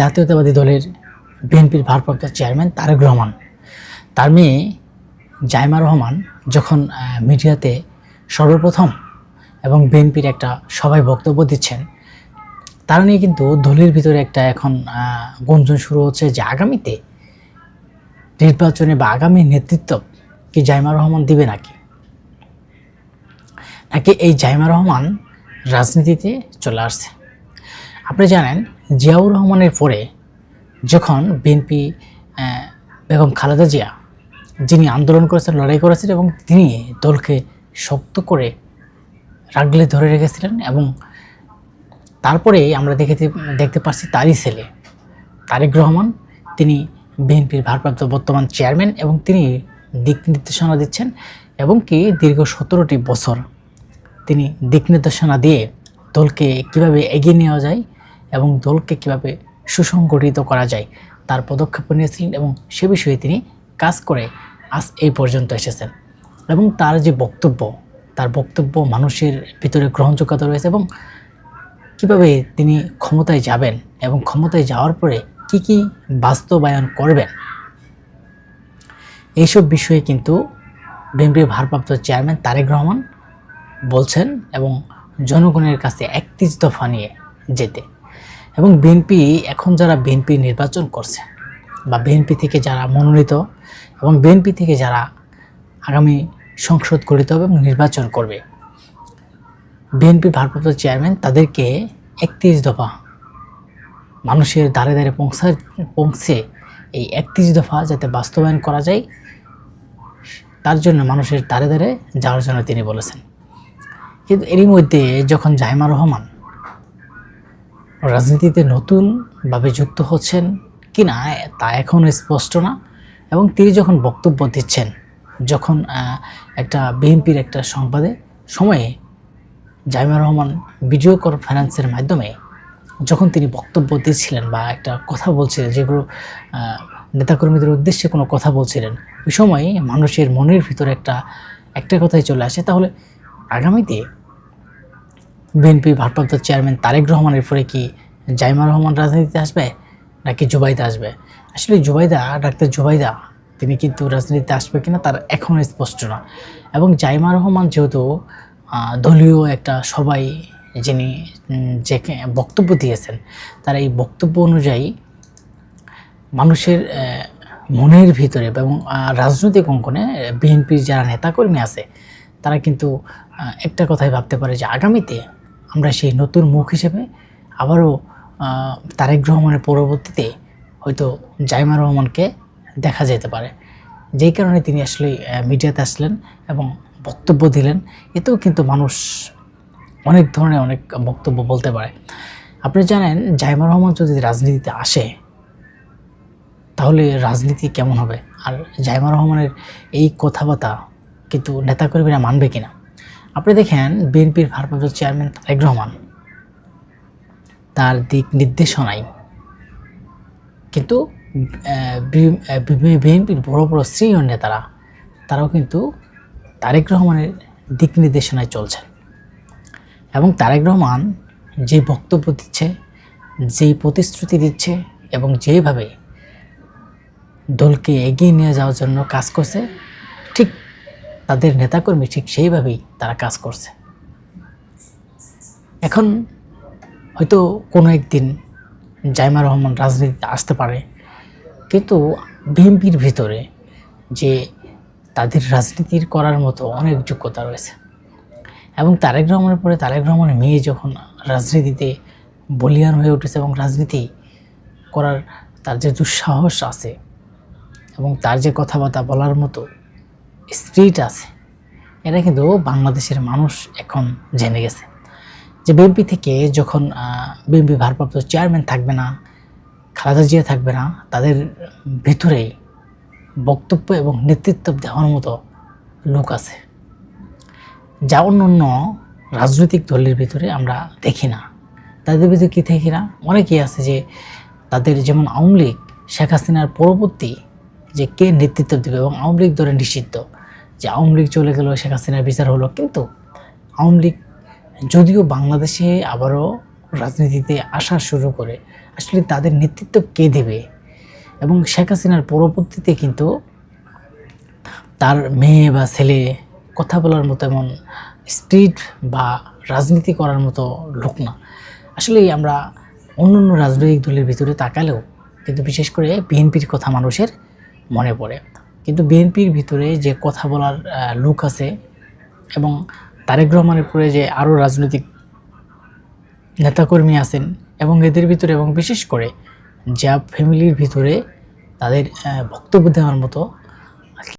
জাতীয়তাবাদী দলের বিএনপির ভারপ্রাপ্ত চেয়ারম্যান তারেক রহমান। তার মেয়ে জাইমা রহমান যখন মিডিয়াতে সর্বপ্রথম এবং বিএনপির একটা সভায় বক্তব্য দিচ্ছেন, তার নিয়ে কিন্তু দলের ভিতরে একটা এখন গুঞ্জন শুরু হচ্ছে যে আগামীতে নির্বাচনে বা আগামী নেতৃত্ব কি জাইমা রহমান দিবে নাকি? নাকি এই জাইমা রহমান রাজনীতিতে চলে আসছে? আপনি জানেন, জিয়াউর রহমানের পরে যখন বিএনপি বেগম খালেদা জিয়া, যিনি আন্দোলন করেছেন, লড়াই করেছেন এবং তিনি দলকে শক্ত করে রাগলে ধরে রেখেছিলেন এবং তারপরে আমরা দেখেতে দেখতে পাচ্ছি তারই ছেলে, তারেক রহমান। তিনি বিএনপির ভারপ্রাপ্ত বর্তমান চেয়ারম্যান এবং তিনি দিক নির্দেশনা দিচ্ছেন এবং কি দীর্ঘ সতেরোটি বছর তিনি দিক নির্দেশনা দিয়ে দলকে কীভাবে এগিয়ে নেওয়া যায় এবং দলকে কীভাবে সুসংগঠিত করা যায়, তার পদক্ষেপ নিয়েছিলেন এবং সে বিষয়ে তিনি কাজ করে আজ এই পর্যন্ত এসেছেন। এবং তার যে বক্তব্য, তার বক্তব্য মানুষের ভিতরে গ্রহণযোগ্যতা রয়েছে এবং কীভাবে তিনি ক্ষমতায় যাবেন এবং ক্ষমতায় যাওয়ার পরে কি কি বাস্তবায়ন করবেন, এইসব বিষয়ে কিন্তু বিএনপির ভারপ্রাপ্ত চেয়ারম্যান তারেক রহমান বলছেন এবং জনগণের কাছে একত্রিশ দফা নিয়ে যেতে। এবং বিএনপি এখন যারা বিএনপি নির্বাচন করছে বা বিএনপি থেকে যারা মনোনীত এবং বিএনপি থেকে যারা আগামী সংসদ গঠিত হবে এবং নির্বাচন করবে বিএনপি ভারপ্রাপ্ত চেয়ারম্যান তাদেরকে একত্রিশ দফা মানুষের দ্বারে দ্বারে পৌঁছা পৌঁছে এই একত্রিশ দফা যাতে বাস্তবায়ন করা যায়, তার জন্য মানুষের দ্বারে দ্বারে যাওয়ার জন্য তিনি বলেছেন। কিন্তু এরই মধ্যে যখন জাইমা রহমান রাজনীতিতে নতুনভাবে যুক্ত হচ্ছেন কি না তা এখনও স্পষ্ট না। এবং তিনি যখন বক্তব্য দিচ্ছেন, যখন একটা বিএনপির একটা সংবাদে সময়ে জাইমা রহমান ভিডিও কনফারেন্সের মাধ্যমে যখন তিনি বক্তব্য দিচ্ছিলেন বা একটা কথা বলছিলেন, যেগুলো নেতাকর্মীদের উদ্দেশ্যে কোনো কথা বলছিলেন, ওই সময় মানুষের মনের ভিতরে একটা একটা কথাই চলে আসে। তাহলে আগামীতে বিএনপি ভারপ্রাপ্ত চেয়ারম্যান তারেক রহমানের পরে কি জাইমা রহমান রাজনীতিতে আসবে নাকি জুবাইদা আসবে? আসলে জুবাইদা, ডাক্তার জুবাইদা, তিনি কিন্তু রাজনীতিতে আসবে কিনা তার এখনও স্পষ্ট না। এবং জাইমা রহমান যেহেতু দলীয় একটা সবাই যিনি যে বক্তব্য দিয়েছেন, তার এই বক্তব্য অনুযায়ী মানুষের মনের ভিতরে এবং রাজনৈতিক অঙ্গনে বিএনপির যারা নেতাকর্মী আছে, তারা কিন্তু একটা কথাই ভাবতে পারে যে আগামীতে আমরা সেই নতুন মুখ হিসেবে আবারও তারেক রহমানের পরবর্তীতে হয়তো জাইমা রহমানকে দেখা যেতে পারে। যেই কারণে তিনি আসলে মিডিয়াতে আসলেন এবং বক্তব্য দিলেন। এতেও কিন্তু মানুষ অনেক ধরনের অনেক বক্তব্য বলতে পারে। আপনি জানেন জাইমা রহমান যদি রাজনীতিতে আসে, তাহলে রাজনীতি কেমন হবে? আর জাইমা রহমানের এই কথাবার্তা কিন্তু নেতাকর্মীরা মানবে কিনা? দেখেন বিএনপির ভারপ্রাপ্ত চেয়ারম্যান তারেক রহমান। তার দিক নির্দেশনায় কিন্তু বিএনপির বড় বড় সিনিয়র নেতারা, তারাও কিন্তু তারেক রহমানের দিক নির্দেশনায় চলছেন। এবং তারেক রহমান যে বক্তব্য দিচ্ছে, যেই প্রতিশ্রুতি দিচ্ছে এবং যেভাবে দলকে এগিয়ে নিয়ে যাওয়ার জন্য কাজ করছে, ঠিক তাদের নেতাকর্মী ঠিক সেইভাবেই তারা কাজ করছে। এখন হয়তো কোনো একদিন জাইমা রহমান রাজনীতিতে আসতে পারে, কিন্তু বিএনপির ভিতরে যে তাদের রাজনীতির করার মতো অনেক যোগ্যতা রয়েছে। এবং তারেক রহমানের পরে তারেক রহমানের মেয়ে যখন রাজনীতিতে বলিয়ান হয়ে উঠেছে এবং রাজনীতি করার তার যে দুঃসাহস আছে এবং তার যে কথাবার্তা বলার মতো স্পিরিট আছে। এটা কিন্তু বাংলাদেশের মানুষ এখন জেনে গেছে। যে বিএনপি থেকে যখন বিএনপি ভারপ্রাপ্ত চেয়ারম্যান থাকবে না, খালেদা জিয়া থাকবে না, তাদের ভিতরেই বক্তব্য এবং নেতৃত্ব দেওয়ার মতো লোক আছে। যা অন্য অন্য রাজনৈতিক দলের ভিতরে আমরা দেখি না। তাদের ভিতরে কী দেখি না? অনেকেই আছে যে তাদের যেমন আওয়ামী লীগ, শেখ হাসিনার পরবর্তী যে কে নেতৃত্ব দেবে এবং আওয়ামী লীগ ধরে নিষিদ্ধ যে আওয়ামী লীগ চলে গেল, শেখ হাসিনার বিচার হলো। কিন্তু আওয়ামী লীগ যদিও বাংলাদেশে আবারও রাজনীতিতে আসা শুরু করে, আসলে তাদের নেতৃত্ব কে দেবে? এবং শেখ হাসিনার পরবর্তীতে কিন্তু তার মেয়ে বা ছেলে কথা বলার মতো এমন স্পিড বা রাজনীতি করার মতো লোক না। আসলে আমরা অন্য অন্য রাজনৈতিক দলের ভিতরে তাকালেও কিন্তু বিশেষ করে বিএনপির কথা মানুষের মনে পড়ে। কিন্তু বিএনপির ভিতরে যে কথা বলার লোক আছে এবং তারেক রহমানের পরে যে আরও রাজনৈতিক নেতাকর্মী আছেন এবং এদের ভিতরে এবং বিশেষ করে জ্যাব ফ্যামিলির ভিতরে তাদের বক্তব্য দেওয়ার মতো